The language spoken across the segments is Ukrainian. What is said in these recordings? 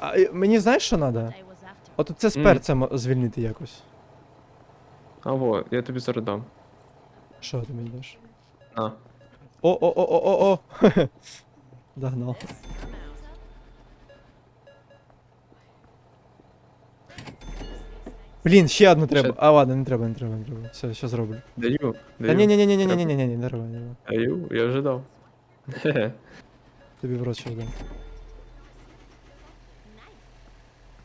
А, Мені знаєш, що треба? От це з Мгм. перцем звільнити якось. А во, я тобі зараз дам. Що ти мені даш? На. О-о-о-о-о-о! Догнав. Блін, ще одну треба. А ладно, не треба, не треба, не треба. Все, ще зроблю. Даю. Та Даю. ні, ні, ні, ні, ні, ні, ні, ні, ні, не треба, не треба. Даю, я вже дав. Хе-хе. Тобі в рот ще дам.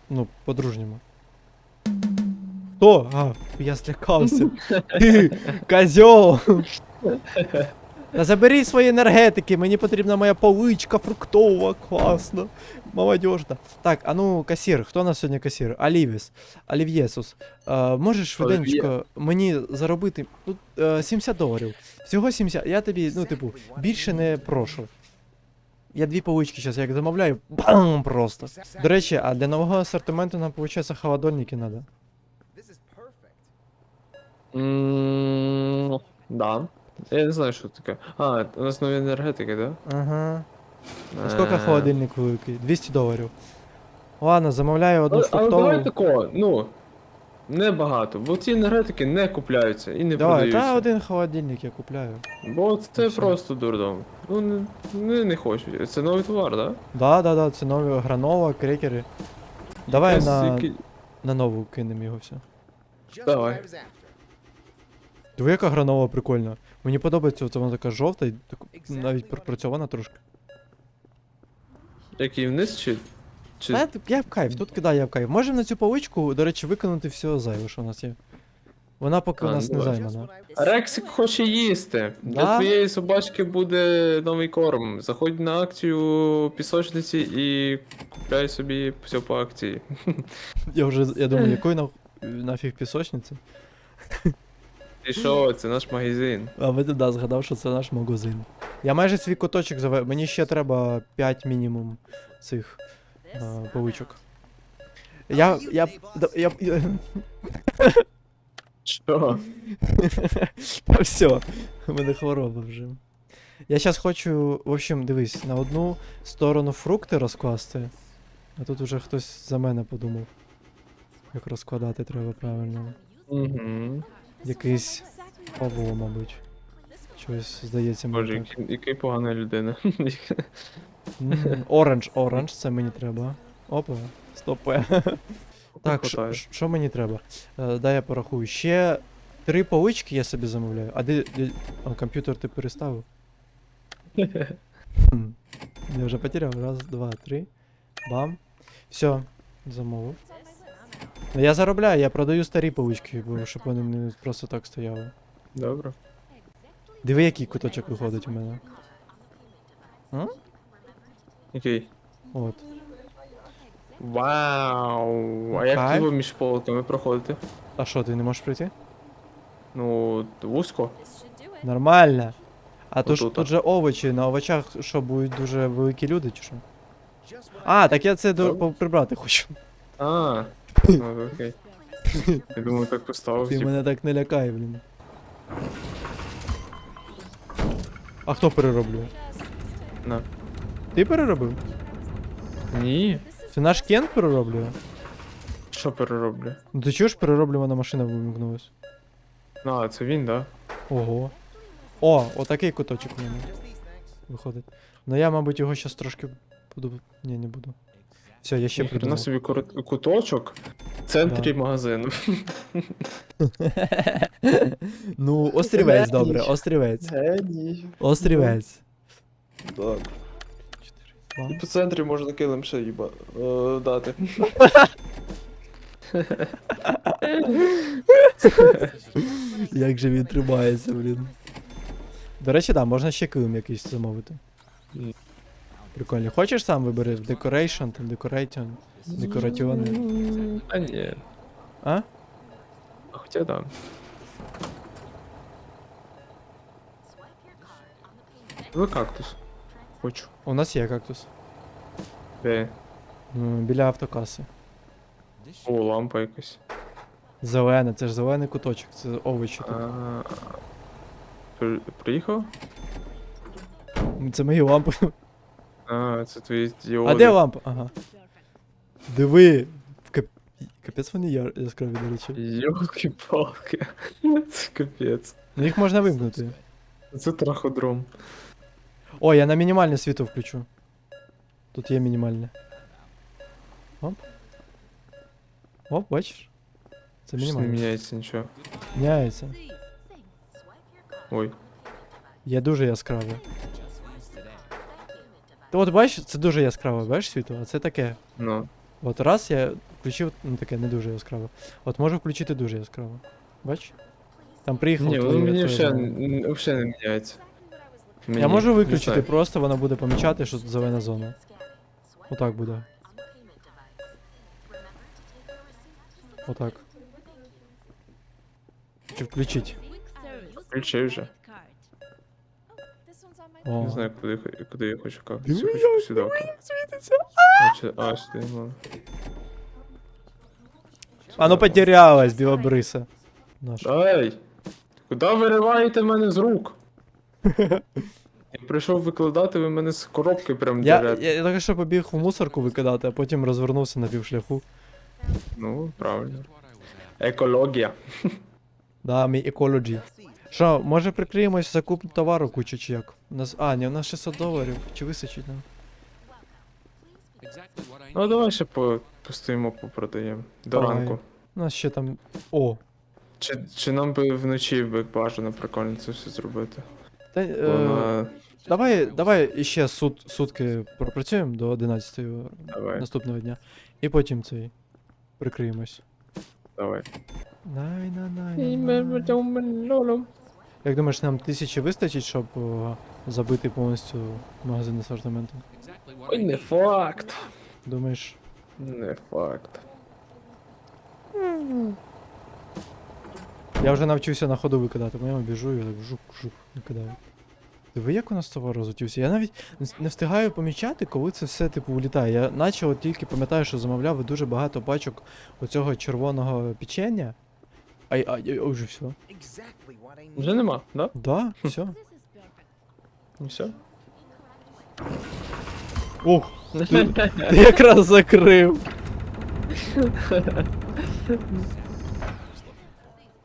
Ну, по-дружньому. Хто? А, я злякався. Ти, козьол! Та забери свої енергетики, мені потрібна моя поличка фруктова, класно. Молодежна. Так, а ну, касір, хто у нас сьогодні касір? Олівіс. Олів'єсус. Е, можеш швиденько мені заробити ну, е, 70 доларів. Всього 70. Я тобі, ну, типу, більше не прошу. Я дві полички зараз як замовляю, бам, просто. До речі, а для нового асортименту нам, виходить, холодильники треба. М, Да. Я не знаю, що таке. А, у нас нові енергетики, да? Ага. А скільки Е, холодильник великий? 200 доларів. Ладно, замовляю одну Але, але давай такого, ну. Небагато, бо ці енергетики не купляються і не Давай, продаються. та один холодильник я купляю. Бо це Все. просто дурдом. Ну не, не, не хочу. Це новий товар, да? Да, да, да, це нові гранова, крекери. Давай Якась на, які- на нову кинемо його все. Давай. Диви, яка гранова прикольна. Мені подобається, оце вона така жовта і так, навіть пропрацьована трошки. Який вниз чи. чи... Та, я- в кайф, тут кидаю я в кайф. Можемо на цю поличку, до речі, виконати все зайве, що у нас є. Вона поки у А, нас ну не да. займана. Рексик хоче їсти. Для твоєї собачки буде новий корм. Заходь на акцію пісочниці і купляй собі все по акції. Я вже я думаю, якої на, нафіг пісочниці? І що, це наш магазин. А ви да, згадав, що це наш магазин. Я майже свій куточок заве. Мені ще треба 5 мінімум цих а, поличок. Я. Я. да- я, я Що? Та все, у мене хвороба вже. Я зараз хочу, в общем, дивись, на одну сторону фрукти розкласти, а тут уже хтось за мене подумав. Як розкладати треба правильно. Угу. Якийсь Павло, мабуть. Щось здається мені. Боже, який, який погана людина. Оранж, оранж, це мені треба. Опа, стопе. Так, що- що мені треба? Е, Дай я порахую. Ще три полички я собі замовляю. А де, де... А, комп'ютер ти переставив? Хм. Я вже потеряв. Раз, два, три. Бам. Все, замовив. Ну, Я заробляю, я продаю старі полички, бо щоб вони не просто так стояли. Добре. Диви, який куточок виходить у мене. М? Який? От. Вау! А як Кайф. ви між полками проходите? А що, ти не можеш прийти? Ну, вузько. Нормально. А тут, ж- тут же овочі, на овочах що будуть дуже великі люди, чи що? А, так я це до, по- прибрати хочу. А, ну, окей. Я думаю, так поставив. Ти типу. мене так не лякай, блін. А хто перероблює? На. Ти переробив? Ні. Це наш Кент перероблює? Що перероблю? Ну ти чого ж перероблювана машина вимкнулась? А, це він, да? Ого. О, отакий куточок у мене виходить. Ну я, мабуть, його зараз трошки буду. Ні, не буду. Все, я ще придумав. собі корот- куточок в центрі магазину. ну, острівець, добре, острівець. Геній. Острівець. Так. І по центрі можна килим ще їба е, дати. Як же він тримається, блін. До речі, да, можна ще килим якийсь замовити. Прикольно. Хочеш сам вибери Decoration, там Decoration, декораціони. А ні. А? А Хоча да. Ви кактус. Хочу. У нас є кактус. Де? М, Біля автокаси. О, лампа якась. Зелене, це ж зелений куточок, це овочі тут. А, при- Приїхав? Це мої лампи. А, це твої А де лампа? Ага. Диви. Кап... Капець вони яр... яскраві, до речі. Йолки-палки. Це капець. Ну їх можна вимкнути. Це траходром. О, я на мінімальне світло включу. Тут є мінімальне. Оп. Оп, бачиш? Це Щось не мінімальне. міняється нічого. Міняється. Ой. Є дуже яскраве. Ти от бачиш, це дуже яскраве, бачиш світло, а це таке. Ну. От раз я включив, ну таке не дуже яскраве. От можу включити дуже яскраве. Бач? Там приїхав. Ні, твоє- воно мені твоє взагалі, взагалі не міняється. Я Мені, можу не виключити, знаю. просто вона буде помічати, що тут зелена зона. Отак буде. Отак. Чи включить? Включи вже. О. Не знаю, куди, куди я хочу как. Диви, Хочу як сюди. світиться. А, сюди, ну. А ну білобриса. Наша. Ей! Куди вириваєте мене з рук? Я прийшов викладати, ви мене з коробки прям Я, дерете. я, я тільки що побіг в мусорку викидати, а потім розвернувся на півшляху. Ну, правильно. Екологія. Да, мій екологі. Що, може прикриємось закуп товару кучу чи як? У нас. А, ні, у нас 600 доларів. Чи височить нам? Ну давай ще по, постоїмо, попродаємо. До Давай. ранку. У нас ще там. О! Чи, чи нам би вночі би бажано прикольно це все зробити? Та, е. Давай, давай іще сут, сутки пропрацюємо до 11 Давай, наступного дня. І потім цей. Прикриємось. давай. Най, на, най, на, най. Як думаєш, нам тисячі вистачить, щоб о, забити повністю магазин асортиментом? Ой, не факт. Думаєш? Не факт. Я вже навчився на ходу викидати, поняв, біжу і так жук-жук викидаю. Диви, як у нас товар розлетівся. Я навіть не встигаю помічати, коли це все типу влітає. Я наче от тільки пам'ятаю, що замовляв дуже багато пачок оцього червоного печення. Ай, ай, ай, вже все. Вже нема, да? Да, все. Ну все. Ух, ти, ти якраз закрив.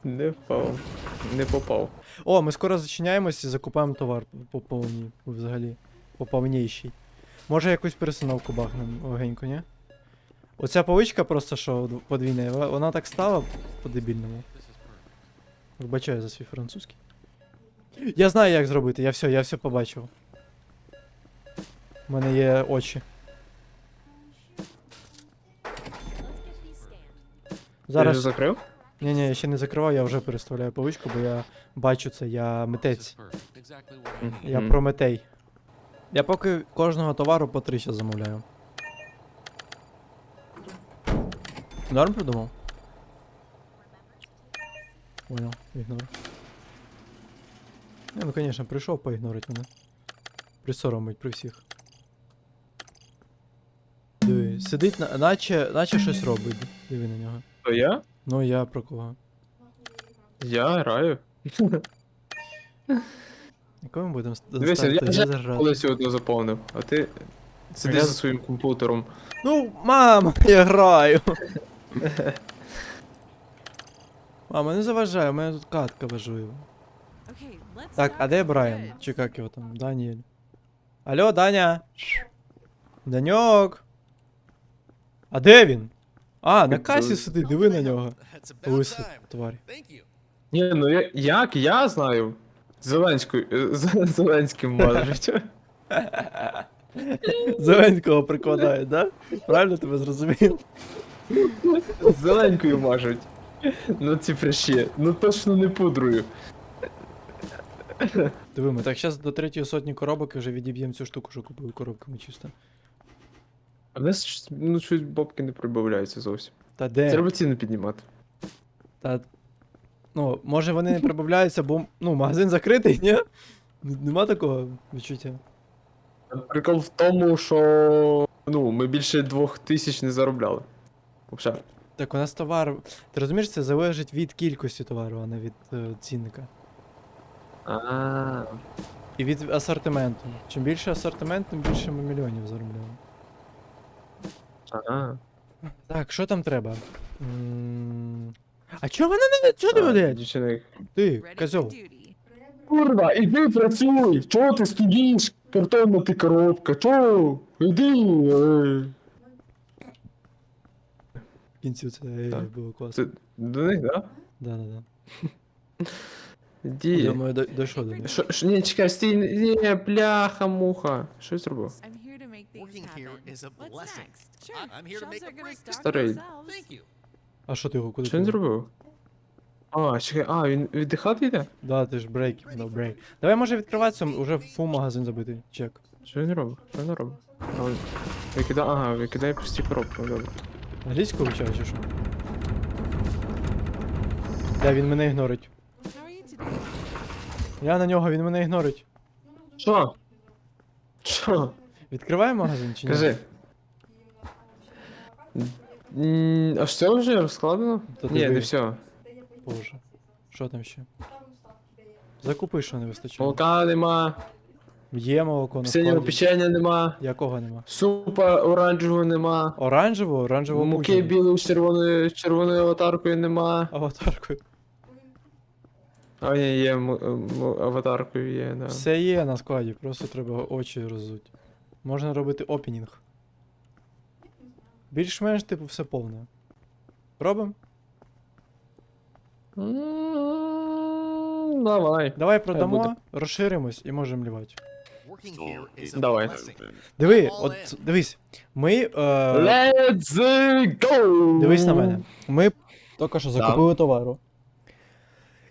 Не впав. Не попав. О, ми скоро зачиняємось і закупаємо товар по повній, взагалі. По повнішій. Може якусь перестановку бахнем легенько, ні? Оця поличка просто що дв- подвійна, вона так стала по-дебільному. Вибачаю за свій французький. Я знаю, як зробити, я все, я все побачив. У мене є очі. Ти Зараз. закрив? Ні, ні, я ще не закривав, я вже переставляю поличку, бо я бачу це, я митець. Я Мгм. Прометей. Я поки кожного товару по три ще замовляю. Норм придумав? Понял, ігнор. Не, ну конечно, прийшов поігнорить мене. Присоромить при всіх. Диви, сидить, на, наче, наче щось робить. Диви на нього. То я? Ну я про кого? Я граю. Якого ми будемо Дивися, я вже заржати? колись заповнив, а ти сиди за своїм комп'ютером. Ну, мама, я граю. Мама, не заважай, у мене тут катка важлива. Так, а де Брайан? Чи як його там? Даніель. Алло, Даня. Даньок. А де він? А, на касі сидить, диви на нього. Лисий, тварь. Ні, ну я, як я знаю. Зеленською, е, з- Зеленським мажуть. Зеленського прикладає, да? Правильно тебе зрозумів? Зеленькою мажуть. Ну ці фреші. Ну точно не пудрою. Диви, ми так зараз до третьої сотні коробок і вже відіб'ємо цю штуку, що купив коробками чисто. А в нас щось- ну, щось бабки не прибавляються зовсім. Та де? Треба ціни піднімати. Та. Ну, може вони не прибавляються, бо ну, магазин закритий, ні? Нема такого відчуття. Прикол в тому, що ну, ми більше двох тисяч не заробляли. Взагалі. Так, у нас товар. Ти розумієш, це залежить від кількості товару, а не від е, цінника. А. І від асортименту. Чим більше асортимент, тим більше ми мільйонів заробляємо. Ага. Так, що там треба? М, А чого вона не чого не веде? Дівчина, Ти, козьол. Курва, іди працюй! Чого ти стоїш? Картонна ти коробка, чого? Іди! е. В кінці це е, Так. було класно. Це до них, да? Да, да, да. Іди. Думаю, до- дійшов до них. Що, що, ні, чекай, стій, ні, бляха, муха. Що я зробив? Make things Working here is a What's blessing. next? Sure, I- I'm here to shelves make a gonna break. stock Старий. themselves. Thank you. А що ти його куди? Що він зробив? А, чекай, а, він віддихати йде? Да, ти ж брейк, no брейк. Давай може відкриватися, уже фул магазин забитий. Чек. Що він робить? Що він робить? А, він Викидає, ага, викидає пусті коробки, добре. Англійську вивчав чи що? Да, він мене ігнорить. How are you today? Я на нього, він мене ігнорить. Що? Що? Відкриває магазин чи ні? Кажи. М, А все вже розкладено? Та Ні, диви. не все. Боже. Що там ще? Закупи, що не вистачає. Молока нема, Є молоко на синього складі. печення нема, Якого нема? супа оранжевого нема, Оранжевого, оранжевого муки білої з червоною, з червоною аватаркою нема. Аватаркою. А ні, є м- м- аватаркою є, да. Все є на складі, просто треба очі роззуть. Можна робити опенінг. Більш-менш, типу, все повне. Робимо? Давай. Давай продамо, розширимось і можемо лівати. Давай. Диви, от дивись, ми. Е, Let's go! дивись на мене. Ми тільки що закупили товару.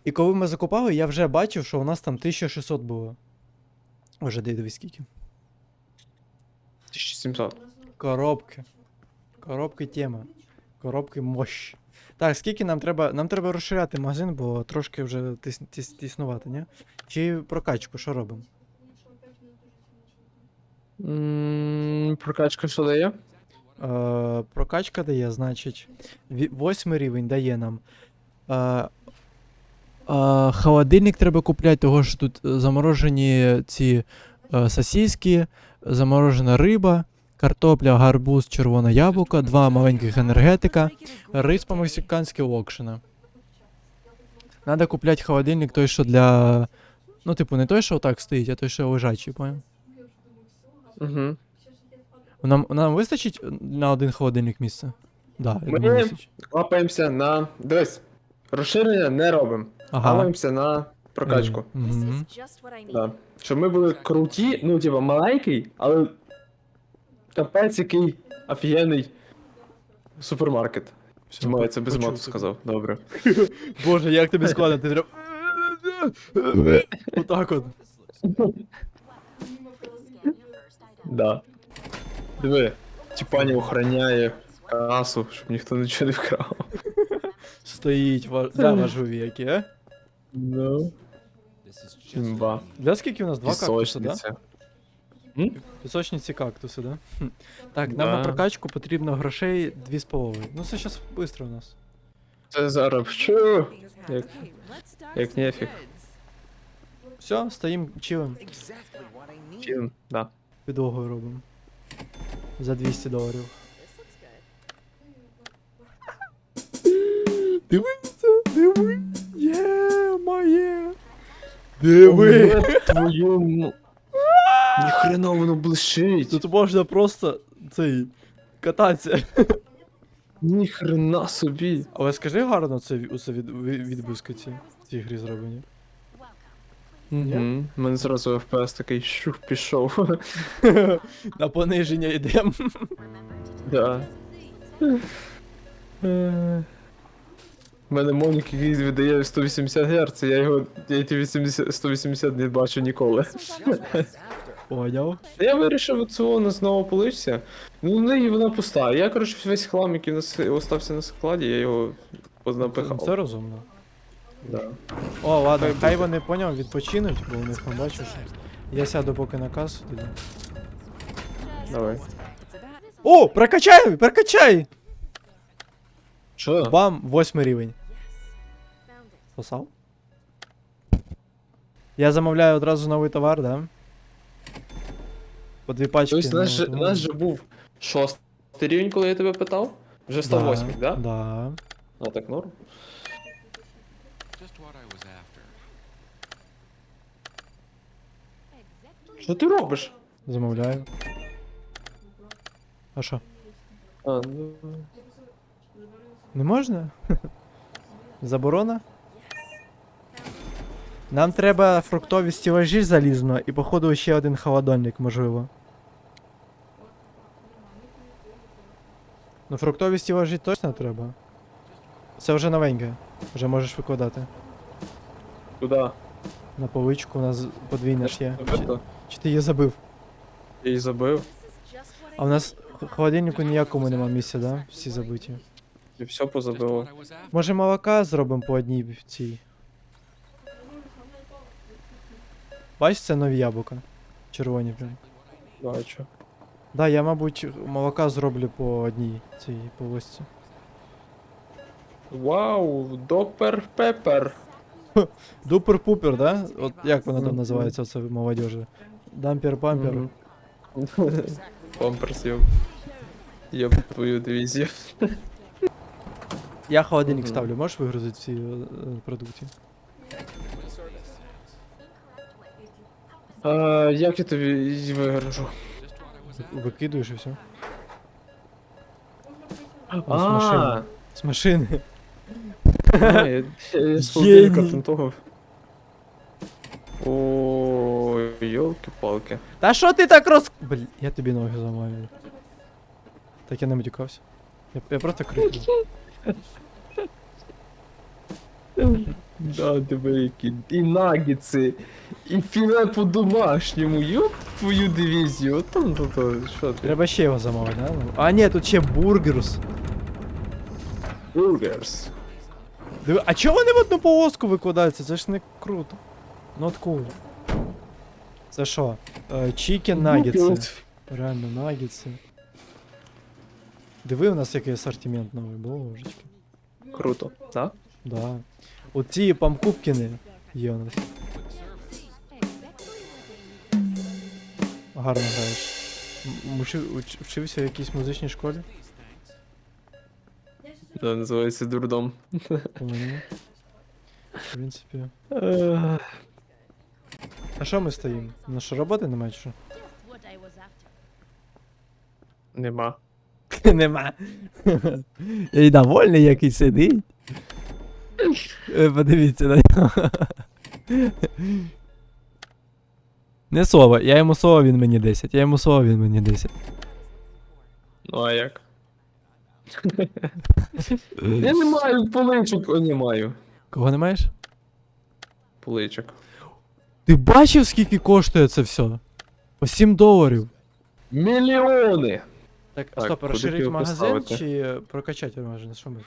І коли ми закупали, я вже бачив, що у нас там 1600 було. Ди- дивись скільки. 1700. Коробки. Коробки тема. Коробки мощ. Так, скільки нам треба. Нам треба розширяти магазин, бо трошки вже тис, тіс, тіснувати, ні? Чи прокачку, що робимо? М, Прокачка що дає? Е, прокачка дає, значить. ві- Восьмий рівень дає нам. Е, е, холодильник треба купляти, того що тут е, заморожені ці е, сосиски, заморожена риба, картопля, гарбуз, червоне яблуко, два маленьких енергетика, рис по-мексиканськи локшина. Надо купляти холодильник той, що для. Ну, типу, не той, що отак стоїть, а той, що лежачий, понял? Угу. Нам, нам вистачить на один холодильник місця? Да, я Ми- вистачить. Лапаємося на. Дивись. Розширення не робимо. Ага. Лапаємося на прокачку. Мгм. Да. Щоб ми були круті, ну, типа, маленький, але. Капець який офігенний супермаркет. Всё, Чому я це без почув мату тебе. сказав? Добре. Боже, як тобі складно, ти треба. Отак от. Да. Диви, Тіпані охороняє касу, щоб ніхто нічого не вкрав. Стоїть, ва- да, важливі які, а? Ну. Імба. Для скільки у нас два кактуси, да? Пісочниці кактуси, да? Хм. Так, нам на прокачку потрібно грошей 2,5. Ну це зараз швидко у нас. Це зараз що? Як- як нефіг. Все, стоїм, чилим. Чим? Да. підлогою робимо. За 200 доларів. Looks диви. Є, моє. Диви. Твою м- Ніхрена воно блищить. Тут можна просто цей кататися. Ніхрена собі. Але скажи гарно це ві- від, від, відблиски ці, в цій грі зроблені. Угу. У мене зразу FPS такий щух пішов. На пониження йдемо. Да. Е, У мене Монік який видає 180 Гц, я його я ті 80, 180 не бачу ніколи. Поняв. Я вирішив от цього знову поличся. Ну, в неї вона пуста. Я, коротше, весь хлам, який нас остався на складі, я його познапихав. Це розумно. Да. О, ладно, хай вони поняв, відпочинуть, бо у них там бачу, що. Я сяду поки на касу тоді. Давай. О, прокачай! Прокачай! Що? Бам, восьмий рівень. Посав? Я замовляю одразу новий товар, да? По дві пачки. Тобто, у нас, же, у нас же був шостий рівень, коли я тебе питав. Вже 108, да? Да. А так норм. Just what I was after. Exactly. Що ти робиш? Замовляю. А що? А, ну... Не можна? Заборона? Нам треба фруктові стілажі залізно і походу ще один холодильник, можливо. Ну фруктові стілажі точно треба. Це вже новеньке. Вже можеш викладати. Куди? На поличку у нас подвійне ж є. Чи, чи ти її забив? Я її забив. А у нас в холодильнику ніякому нема місця, да? Всі забиті. І все after. Може молока зробимо по одній цій. Бачиш, це нові яблука. Червоні прям. Бачу. Да, я, мабуть, молока зроблю по одній цій полосці. Вау, допер пепер. Дупер-пупер, да? От як вона там називається, це молодежі? Дампер-пампер. Памперс, йоп. Йоп твою дивізію. Я холодильник ставлю, можеш вигрузити всі е, продукти? А, як я тобі вигражу? Викидуєш і все. А, машини. З машини. а, я- я з холодильника Геній. там того. О, йолки-палки. Та що ти так роз... Блін, я тобі ноги зламаю. Так я не матюкався. Я, я просто крикнув. Да, диви які. І нагіци, і філе по-домашньому, йоп твою дивізію. От Там то, то, що ти? Треба ще його замовити, да? А ні, тут ще бургерус. Бургерс. Диви, а чого вони в одну полоску викладаються? Це ж не круто. Not cool. Це що? Чікен наггетси. Реально наггетси. Диви, у нас який асортимент новий, божечки. Круто, так? Да. Оці памкупкіни є у нас. Гарно граєш. Вчився в якійсь музичній школі? Да, називається дурдом. В принципі. А що ми стоїмо? На що роботи немає чи що? Нема. Нема. І довольний, який сидить. Е, Подивіться на нього. Не слово, я йому слово, він мені 10. Я йому слово, він мені 10. Ну а як? Я не маю поличок, о, не маю. Кого не маєш? Поличок. Ти бачив, скільки коштує це все? По 7 доларів. Мільйони! Так, Так, стоп, куди розширить його магазин поставити? чи прокачати магазин? Що ми?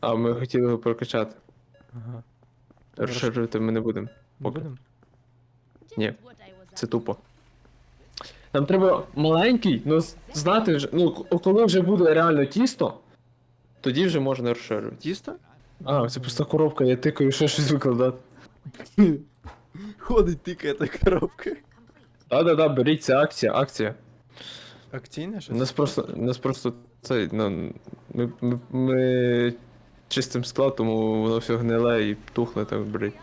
А ми хотіли його прокачати. Ага. Розширювати ми не будемо. Не Поки. будемо? Ні, це тупо. Нам треба маленький, ну знати вже. Ну, коли вже буде реально тісто, тоді вже можна розширювати. Тісто? А, це просто коробка, я тикаю ще щось викладати. Ходить тикає та коробка. Да-да-да, беріть, це акція, акція. Акційне У щось? нас просто, нас просто цей, ну, ми, ми, ми чистим склад, тому воно все гниле і тухне так, беріть.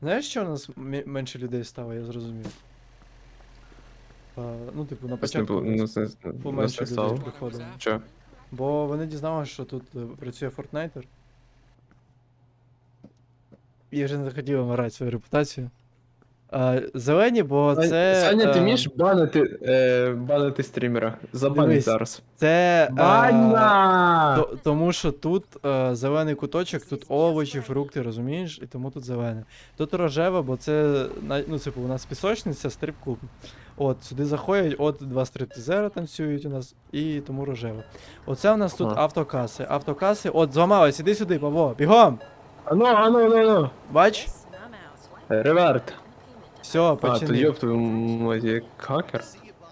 Знаєш, що у нас менше людей стало, я зрозумів. А, ну, типу, на не початку було, ну, нас це, поменше не людей приходило. Чо? Бо вони дізналися, що тут е, працює Fortnite. І вже не захотіли марати свою репутацію. А, зелені, бо це. Саня, ти е, вмієш банити, е, банити стрімера? Забанить Дивись. зараз. Це. е, Баня! То, тому що тут е, зелений куточок, тут овочі, фрукти, розумієш, і тому тут зелене. Тут рожева, бо це на- ну, типу, у нас пісочниця, стрип-клуб. От, сюди заходять, от два стриптизера танцюють у нас, і тому рожева. Оце у нас тут Ага. автокаси. Автокаси, от, зламалась, іди сюди, Павло, бігом! Ану, ану, ану, ану. Бач? Реверт. Все, А, то почини. йоп твою мать, як хакер.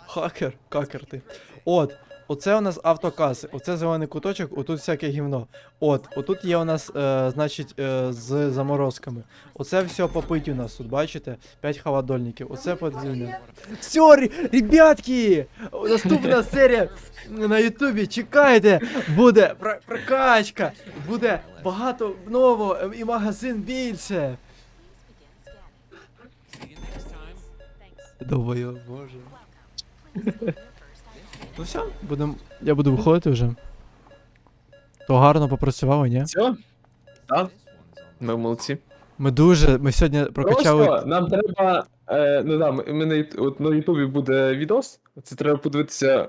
Хакер, какер ти. От, оце у нас автокаси, оце зелений куточок, отут всяке гівно. От, отут є у нас, е, значить, е, з заморозками. Оце все попить у нас тут, бачите? 5 холодильників. Оце подземне. Все, ре- ребятки! Наступна серія на Ютубі. Чекайте! Буде про- прокачка, буде багато нового е, і магазин більше. Думаю, боже. Ну все, будем. Я буду виходити вже. То гарно попрацювали, ні? Все? Так. Ми молодці. Ми дуже. Ми сьогодні прокачали. Просто нам треба. Е, ну да, ми, ми на, Ют- от на Ютубі буде відос. Це треба подивитися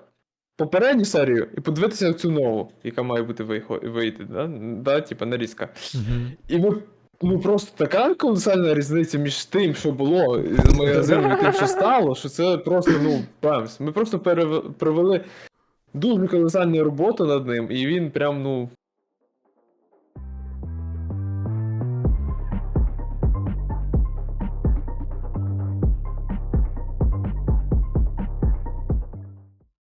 попередню серію і подивитися цю нову, яка має бути вийхо- вийти, да? Да, типа нарізка. Мгм. І ми. Ну просто така колосальна різниця між тим, що було з магазином, і тим, що стало, що це просто, ну, бамс. Ми просто перев... провели дуже колосальну роботу над ним, і він прям, ну,